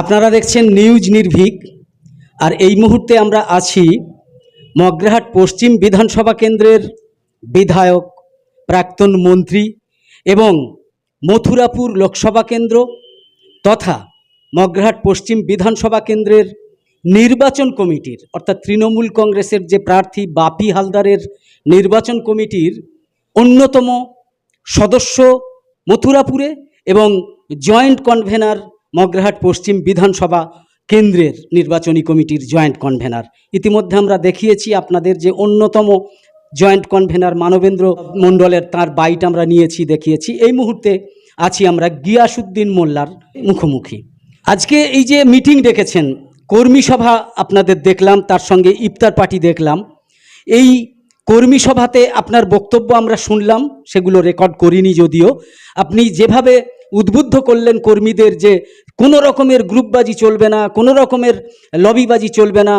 আপনারা দেখছেন নিউজ নির্ভীক, আর এই মুহূর্তে আমরা আছি মগ্রাহাট পশ্চিম বিধানসভা কেন্দ্রের বিধায়ক, প্রাক্তন মন্ত্রী এবং মথুরাপুর লোকসভা কেন্দ্র তথা মগ্রাহাট পশ্চিম বিধানসভা কেন্দ্রের নির্বাচন কমিটির, অর্থাৎ তৃণমূল কংগ্রেসের যে প্রার্থী বাপি হালদারের নির্বাচন কমিটির অন্যতম সদস্য মথুরাপুরে এবং জয়েন্ট কনভেনার মগ্রাহাট পশ্চিম বিধানসভা কেন্দ্রের নির্বাচনী কমিটির জয়েন্ট কনভেনার। ইতিমধ্যে আমরা দেখিয়েছি আপনাদের যে অন্যতম জয়েন্ট কনভেনার মানবেন্দ্র মণ্ডলের তার বাইট আমরা নিয়েছি, দেখিয়েছি। এই মুহূর্তে আছি আমরা গিয়াসুদ্দিন মোল্লার মুখোমুখি। আজকে এই যে মিটিং ডেকেছেন, কর্মী সভা আপনাদের দেখলাম, তার সঙ্গে ইফতার পার্টি দেখলাম। এই কর্মী সভাতে আপনার বক্তব্য আমরা শুনলাম, সেগুলো রেকর্ড করিনি যদিও। আপনি যেভাবে উদ্বুদ্ধ করলেন কর্মীদের যে কোনো রকমের গ্রুপবাজি চলবে না, কোনো রকমের লবিবাজি চলবে না,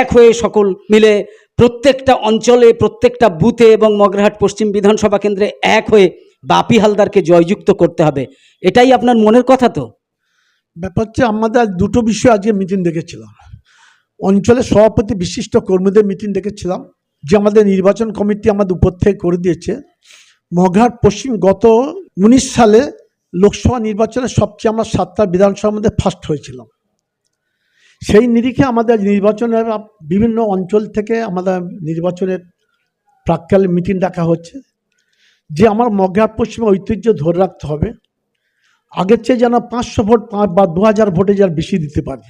এক হয়ে সকল মিলে প্রত্যেকটা অঞ্চলে, প্রত্যেকটা বুথে এবং মগরাহাট পশ্চিম বিধানসভা কেন্দ্রে এক হয়ে বাপি হালদারকে জয়যুক্ত করতে হবে। এটাই আপনার মনের কথা তো? ব্যাপার হচ্ছে আমাদের দুটো বিষয় আজকে মিটিং ডেকেছিলাম। অঞ্চলের সভাপতি বিশিষ্ট কর্মীদের মিটিং ডেকেছিলাম, যে আমাদের নির্বাচন কমিটি আমাদের উপর থেকে করে দিয়েছে। মঘাট পশ্চিম গত উনিশ সালে লোকসভা নির্বাচনে সবচেয়ে আমরা সাতটা বিধানসভার মধ্যে ফার্স্ট হয়েছিলাম। সেই নিরিখে আমাদের নির্বাচনের বিভিন্ন অঞ্চল থেকে আমাদের নির্বাচনের প্রাককালে মিটিং ডাকা হচ্ছে। যে আমার মঘাট পশ্চিমে ঐতিহ্য ধরে রাখতে হবে। আগের চেয়ে যেন পাঁচশো ভোট বা দু হাজার ভোটে যার বেশি দিতে পারে।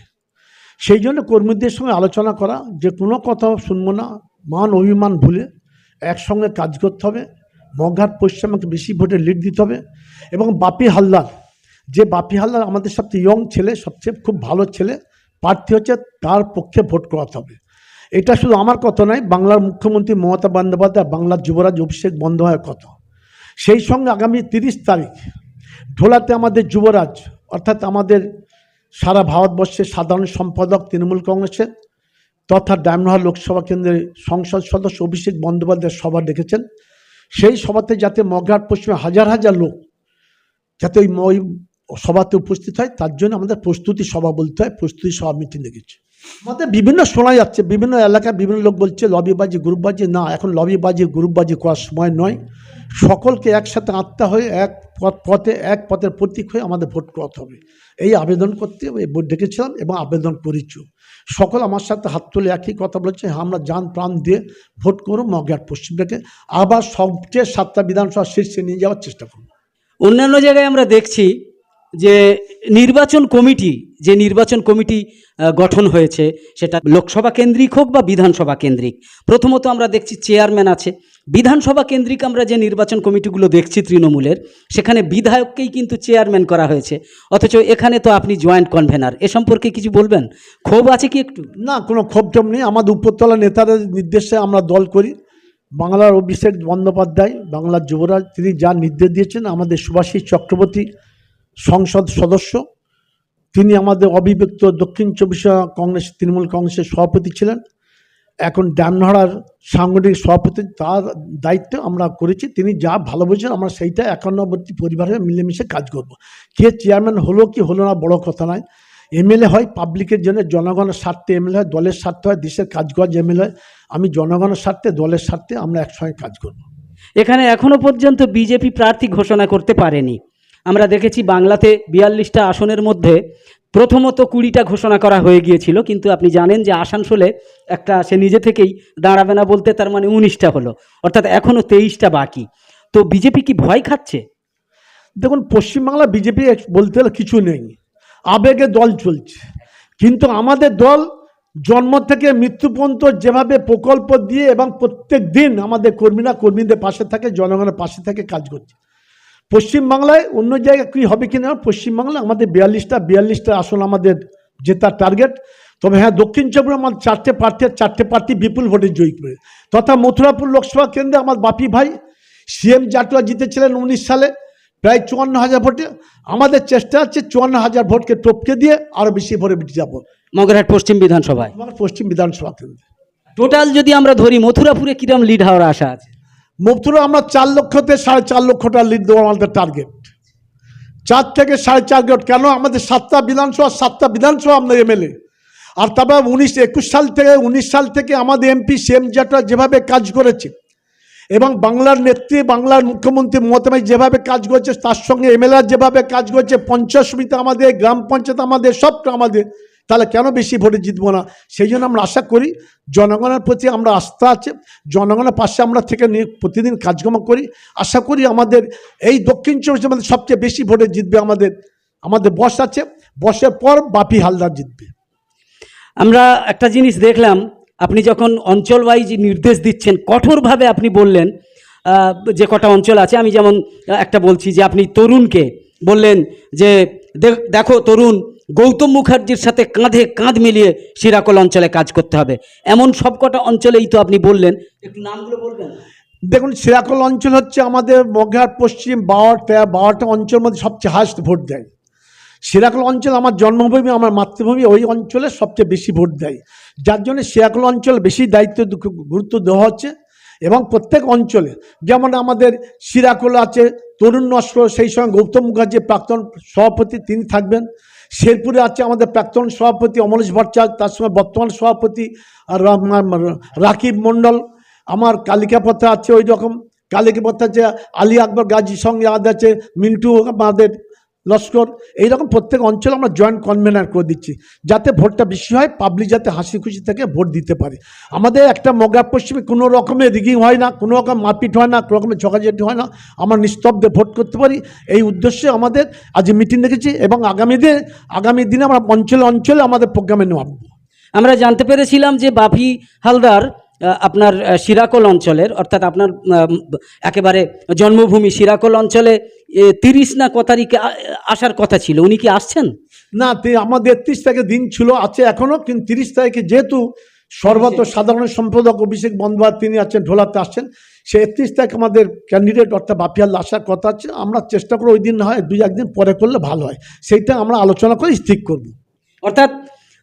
সেই জন্য কর্মীদের সঙ্গে আলোচনা করা, যে কোনো কথা শুনব না, মান অভিমান ভুলে একসঙ্গে কাজ করতে হবে। মঘাট পশ্চিমকে বেশি ভোটে লিড দিতে হবে। এবং বাপি হালদার, যে বাপি হালদার আমাদের সবচেয়ে ইয়ং ছেলে, সবচেয়ে খুব ভালো ছেলে, প্রার্থী হচ্ছে তার পক্ষে ভোট করাতে হবে। এটা শুধু আমার কথা নয়, বাংলার মুখ্যমন্ত্রী মমতা বন্দ্যোপাধ্যায় বাংলার যুবরাজ অভিষেক বন্দ্যোপাধ্যায়ের কথা। সেই সঙ্গে আগামী তিরিশ তারিখ, ঢোলাতে আমাদের যুবরাজ, অর্থাৎ আমাদের সারা ভারতবর্ষের সাধারণ সম্পাদক তৃণমূল কংগ্রেসের তথা ডায়মনহার লোকসভা কেন্দ্রের সংসদ সদস্য অভিষেক বন্দ্যোপাধ্যায় সভা ডেকেছেন। সেই সভাতে যাতে মগরাট পশ্চিমে হাজার হাজার লোক যাতে ওই সভাতে উপস্থিত হয়, তার জন্য আমাদের প্রস্তুতি সভা বলতে হয়, প্রস্তুতি সভা মিটিং ডেকেছে আমাদের বিভিন্ন শোনা যাচ্ছে বিভিন্ন এলাকায় বিভিন্ন লোক বলছে লবিবাজি গ্রুপবাজি না এখন লবিবাজি গ্রুপবাজি করার সময় নয়। সকলকে একসাথে আত্মা হয়ে এক পথ- এক পথের প্রতীক হয়ে আমাদের ভোট করাতে হবে। এই আবেদন করতে ডেকেছিলাম এবং আবেদন করেছি। সকল আমার সাথে হাত তুলে একই কথা বলেছে হ্যাঁ, আমরা যান প্রাণ দিয়ে ভোট করব মগিয়ার পশ্চিমটাকে আবার সবচেয়ে সাতটা বিধানসভা শীর্ষে নিয়ে যাওয়ার চেষ্টা করব অন্যান্য জায়গায় আমরা দেখছি যে নির্বাচন কমিটি, যে নির্বাচন কমিটি গঠন হয়েছে, সেটা লোকসভা কেন্দ্রিক হোক বা বিধানসভা কেন্দ্রিক। প্রথমত আমরা দেখছি চেয়ারম্যান আছে। বিধানসভা কেন্দ্রিক আমরা যে নির্বাচন কমিটিগুলো দেখছি তৃণমূলের, সেখানে বিধায়ককেই কিন্তু চেয়ারম্যান করা হয়েছে। অথচ এখানে তো আপনি জয়েন্ট কনভেনার, এ সম্পর্কে কিছু বলবেন? ক্ষোভ আছে কি একটু? না, কোনো ক্ষোভ টোপ নেই। আমাদের উপরতলা নেতাদের নির্দেশে আমরা দল করি। বাংলার অভিষেক বন্দ্যোপাধ্যায়, বাংলার যুবরাজ, তিনি যা নির্দেশ দিয়েছেন, আমাদের সুভাষিস চক্রবর্তী সংসদ সদস্য। তিনি আমাদের অবিভক্ত দক্ষিণ চব্বিশ কংগ্রেস, তৃণমূল কংগ্রেসের সভাপতি ছিলেন। এখন ডানহারার সাংগঠনিক সভাপতি, তার দায়িত্ব আমরা করেছি। তিনি যা ভালো বোঝেন আমরা সেইটা একান্নবর্তী পরিবারে মিলেমিশে কাজ করব। কে চেয়ারম্যান হলো কি হলো না, বড় কথা নয়। এমএলএ হয়, পাবলিকের জন্য জনগণের স্বার্থে এমএলএ হয়, দলের স্বার্থে হয়, দেশের কাজ এমএলএ হয়। আমি জনগণের স্বার্থে, দলের স্বার্থে আমরা একসঙ্গে কাজ করব। এখানে এখনও পর্যন্ত বিজেপি প্রার্থী ঘোষণা করতে পারেনি। আমরা দেখেছি বাংলাতে বিয়াল্লিশটা আসনের মধ্যে প্রথমত কুড়িটা ঘোষণা করা হয়ে গিয়েছিল, কিন্তু আপনি জানেন যে আসানসোলে একটা সে নিজে থেকেই দাঁড়াবে না বলতে তার মানে উনিশটা হলো, অর্থাৎ এখনও তেইশটা বাকি। তো বিজেপি কি ভয় খাচ্ছে? দেখুন, পশ্চিমবাংলা বিজেপি বলতে গেলে কিছু নেই। আবেগে দল চলছে। কিন্তু আমাদের দল জন্ম থেকে মৃত্যু পর্যন্ত যেভাবে প্রকল্প দিয়ে এবং প্রত্যেক দিন আমাদের কর্মীরা কর্মীদের পাশে থাকে, জনগণের পাশে থেকে কাজ করছে। পশ্চিমবাংলায় অন্য জায়গায় কী হবে কি কিনা পশ্চিমবাংলায় আমাদের বিয়াল্লিশটা বিয়াল্লিশটা আসন আমাদের জেতার টার্গেট তবে হ্যাঁ দক্ষিণ চব্বিশ আমার চারটে প্রার্থী চারটে প্রার্থী বিপুল ভোটে জয়ী করে। তথা মথুরাপুর লোকসভা কেন্দ্রে আমার বাপি ভাই সিএম জাটুয়া জিতেছিলেন উনিশ সালে প্রায় চুয়ান্ন হাজার ভোটে। আমাদের চেষ্টা আছে চুয়ান্ন হাজার ভোটকে টপকে দিয়ে আরও বেশি ভোটে যাব। মগরহাট পশ্চিম বিধানসভায়। আমার পশ্চিম বিধানসভা কেন্দ্রে। টোটাল যদি আমরা ধরি মথুরাপুরে কিরম লিড হওয়ার আশা আছে? মথুরা আমরা চার লক্ষতে সাড়ে চার লক্ষটা লিড দেবো আমাদের টার্গেট চার থেকে সাড়ে চার গ্রেড কেন? আমাদের সাতটা বিধানসভা সাতটা বিধানসভা আমাদের এমএলএ আর তারপর উনিশ, একুশ সাল থেকে, উনিশ সাল থেকে আমাদের এমপি সেম জাটা যেভাবে কাজ করেছে, এবং বাংলার নেত্রী, বাংলার মুখ্যমন্ত্রী মমতা যেভাবে কাজ করছে, তার সঙ্গে এমএলএ যেভাবে কাজ করছে, পঞ্চায়েত সমিতি আমাদের, গ্রাম পঞ্চায়েত আমাদের, সবটা আমাদের। তাহলে কেন বেশি ভোটে জিতবো না? সেই জন্য আমরা আশা করি জনগণের প্রতি আমরা আস্থা আছে, জনগণের পাশে আমরা থেকে প্রতিদিন কাজকর্ম করি। আশা করি আমাদের এই দক্ষিণ চব্বিশ আমাদের সবচেয়ে বেশি ভোটে জিতবে আমাদের আমাদের বস আছে। বসের পর বাপি হালদার জিতবে। আমরা একটা জিনিস দেখলাম, আপনি যখন অঞ্চল ওয়াইজ নির্দেশ দিচ্ছেন, কঠোরভাবে আপনি বললেন যে কটা অঞ্চল আছে, আমি যেমন একটা বলছি যে আপনি তরুণকে বললেন যে দেখো তরুণ গৌতম মুখার্জির সাথে কাঁধে কাঁধ মিলিয়ে সিরাকল অঞ্চলে কাজ করতে হবে। এমন সব কটা অঞ্চলেই তো আপনি বললেন, একটু নামগুলো বলবেন। দেখুন সিরাকল অঞ্চল হচ্ছে আমাদের মগহাট পশ্চিম বারোটা বারোটা অঞ্চলের মধ্যে সবচেয়ে হাইস্ট ভোট দেয়। সিরাকল অঞ্চল আমার জন্মভূমি, আমার মাতৃভূমি, ওই অঞ্চলে সবচেয়ে বেশি ভোট দেয়। যার জন্য সিরাকল অঞ্চল বেশি দায়িত্ব গুরুত্ব দেওয়া হচ্ছে এবং প্রত্যেক অঞ্চলে, যেমন আমাদের সিরাকল আছে, তরুণ নস্কর, সেই সঙ্গে গৌতম মুখার্জি প্রাক্তন সভাপতি, তিনি থাকবেন। শেরপুরে আছে আমাদের প্রাক্তন সভাপতি অমলেশ ভট্টাচার্য, তার সময় বর্তমান সভাপতি রাকিব মণ্ডল। আমার কালিকাপথে আছে ওই রকম। কালিকাপথে আছে আলী আকবর গাজীর সঙ্গে আমাদের আছে মিন্টু আমাদের। লস্কর এইরকম প্রত্যেক অঞ্চলে আমরা জয়েন্ট কনভেনার করে দিচ্ছি, যাতে ভোটটা বেশি হয় পাবলিক যাতে হাসি খুশি থেকে ভোট দিতে পারে। আমাদের একটা মগা পশ্চিমে কোনো রকমের রিগিং হয় না, কোনো রকম মারপিট হয় না, কোনো রকমের ঝগাঝাটি হয় না, আমরা নিস্তব্ধে ভোট করতে পারি। এই উদ্দেশ্যে আমাদের আজ মিটিং রেখেছি এবং আগামী দিন, আগামী দিনে আমরা অঞ্চলে অঞ্চলে আমাদের প্রোগ্রামে নেওয়া আমরা জানতে পেরেছিলাম যে বাফি হালদার আপনার সিরাকল অঞ্চলের অর্থাৎ আপনার একেবারে জন্মভূমি সিরাকল অঞ্চলে তিরিশ না ক তারিখে আসার কথা ছিল। উনি কি আসছেন? না আমাদের একত্রিশ তারিখে দিন ছিল আছে এখনও কিন্তু তিরিশ তারিখে যেহেতু সর্বত সাধারণ সম্পাদক অভিষেক বন্দ্যোপাধ্যায় তিনি আছেন ঢোলাতে আসছেন সে একত্রিশ তারিখ আমাদের ক্যান্ডিডেট অর্থাৎ বাপিয়াল আসার কথা আছে আমরা চেষ্টা করে ওই দিন না হয় দুই একদিন পরে করলে ভালো হয়। সেইটা আমরা আলোচনা করে স্থির করব। অর্থাৎ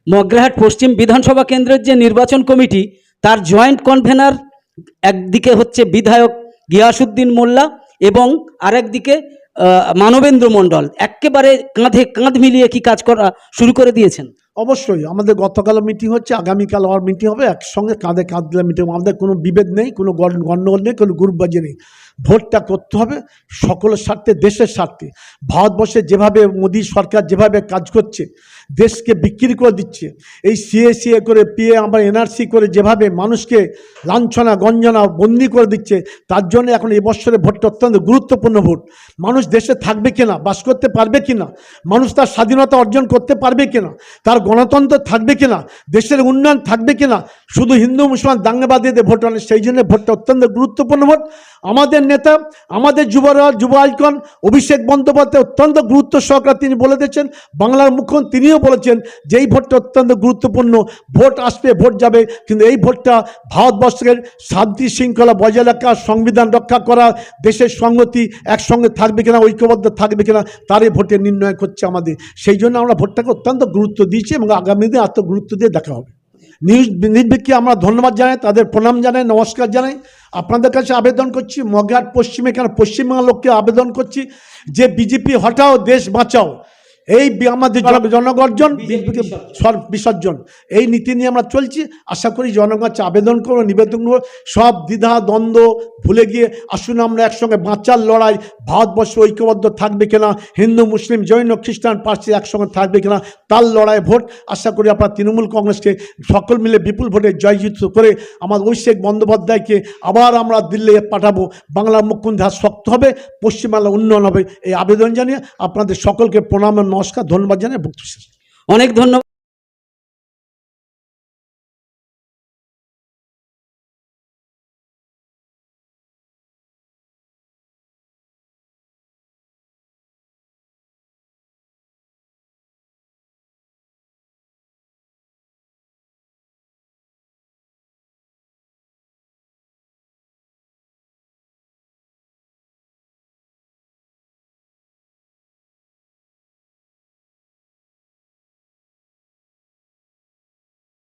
মগ্রাহাট পশ্চিম বিধানসভা কেন্দ্রের যে নির্বাচন কমিটি তার জয়েন্ট কনভেনার একদিকে হচ্ছে বিধায়ক গিয়াসুদ্দিন মোল্লা এবং আরেকদিকে মানবেন্দ্র মণ্ডল। একেবারে কাঁধে কাঁধ মিলিয়ে কি কাজ করা শুরু করে দিয়েছেন? অবশ্যই। আমাদের গতকাল মিটিং হচ্ছে আগামীকাল আবার মিটিং হবে। একসঙ্গে কাঁধে কাঁধ দিলে মিটিং আমাদের কোনো বিভেদ নেই, কোনো গণ্ডগোল নেই, কোনো গ্রুপ গ্রুপবাজি নেই। ভোটটা করতে হবে সকলের স্বার্থে, দেশের স্বার্থে। ভারতবর্ষে যেভাবে মোদী সরকার যেভাবে কাজ করছে, দেশকে বিক্রি করে দিচ্ছে, এই সিএ করে পিএ আমরা এনআরসি করে যেভাবে মানুষকে লাঞ্ছনা, গঞ্জনা, বন্দি করে দিচ্ছে, তার জন্য এখন এই বছরে ভোটটা অত্যন্ত গুরুত্বপূর্ণ ভোট। মানুষ দেশে থাকবে কিনা, বাস করতে পারবে কিনা, মানুষ তার স্বাধীনতা অর্জন করতে পারবে কিনা, তার গণতন্ত্র থাকবে কিনা, দেশের উন্নয়ন থাকবে কিনা, শুধু হিন্দু, মুসলমান, দাঙ্গাবাদীদের ভোট সেই জন্য ভোটটা অত্যন্ত গুরুত্বপূর্ণ ভোট। আমাদের নেতা, আমাদের যুবরা যুব আইকন অভিষেক বন্দ্যোপাধ্যায় অত্যন্ত গুরুত্ব সহকারে তিনি বলে দিয়েছেন, বাংলার মুখ্যমন্ত্রী তিনিও বলেছেন যে এই ভোটটা অত্যন্ত গুরুত্বপূর্ণ, ভোট আসবে, ভোট যাবে, কিন্তু এই ভোটটা ভারতবর্ষের শান্তি শৃঙ্খলা বজায় রাখা, সংবিধান রক্ষা করা, দেশের সংগতি একসঙ্গে থাকবে কিনা, ঐক্যবদ্ধ থাকবে কিনা, তারই ভোটে নির্ণয় করছে আমাদের। সেই জন্য আমরা ভোটটাকে অত্যন্ত গুরুত্ব দিয়েছি এবং আগামী দিনে এত গুরুত্ব দিয়ে দেখা হবে। নিউজ নির্ভীককে আমরা ধন্যবাদ জানাই, তাদের প্রণাম জানাই, নমস্কার জানাই। আপনাদের কাছে আবেদন করছি মগার পশ্চিমে কেন পশ্চিমবাংলার লোককে আবেদন করছি, যে বিজেপি হটাও, দেশ বাঁচাও। এই আমাদের জন- জনগর্জন বিসর্জন। এই নীতি নিয়ে আমরা চলছি। আশা করি জনগণ আবেদন করব নিবেদন করব। সব দ্বিধা দ্বন্দ্ব ভুলে গিয়ে আসুন আমরা একসঙ্গে বাঁচার লড়াই। ভারতবর্ষ ঐক্যবদ্ধ থাকবে কিনা? হিন্দু মুসলিম জৈন খ্রিস্টান পার্সি একসঙ্গে থাকবে কিনা? তার লড়াই ভোট। আশা করি আপনার তৃণমূল কংগ্রেসকে সকল মিলে বিপুল ভোটে জয়যুক্ত করে আমার অভিষেক বন্দ্যোপাধ্যায়কে আবার আমরা দিল্লি পাঠাবো। বাংলার মুখ্যমন্ত্রী শক্ত হবে পশ্চিমবাংলা উন্নয়ন হবে। এই আবেদন জানিয়ে আপনাদের সকলকে প্রণাম নমস্কার ধন্যবাদ জানাই বক্তব্য অনেক ধন্যবাদ।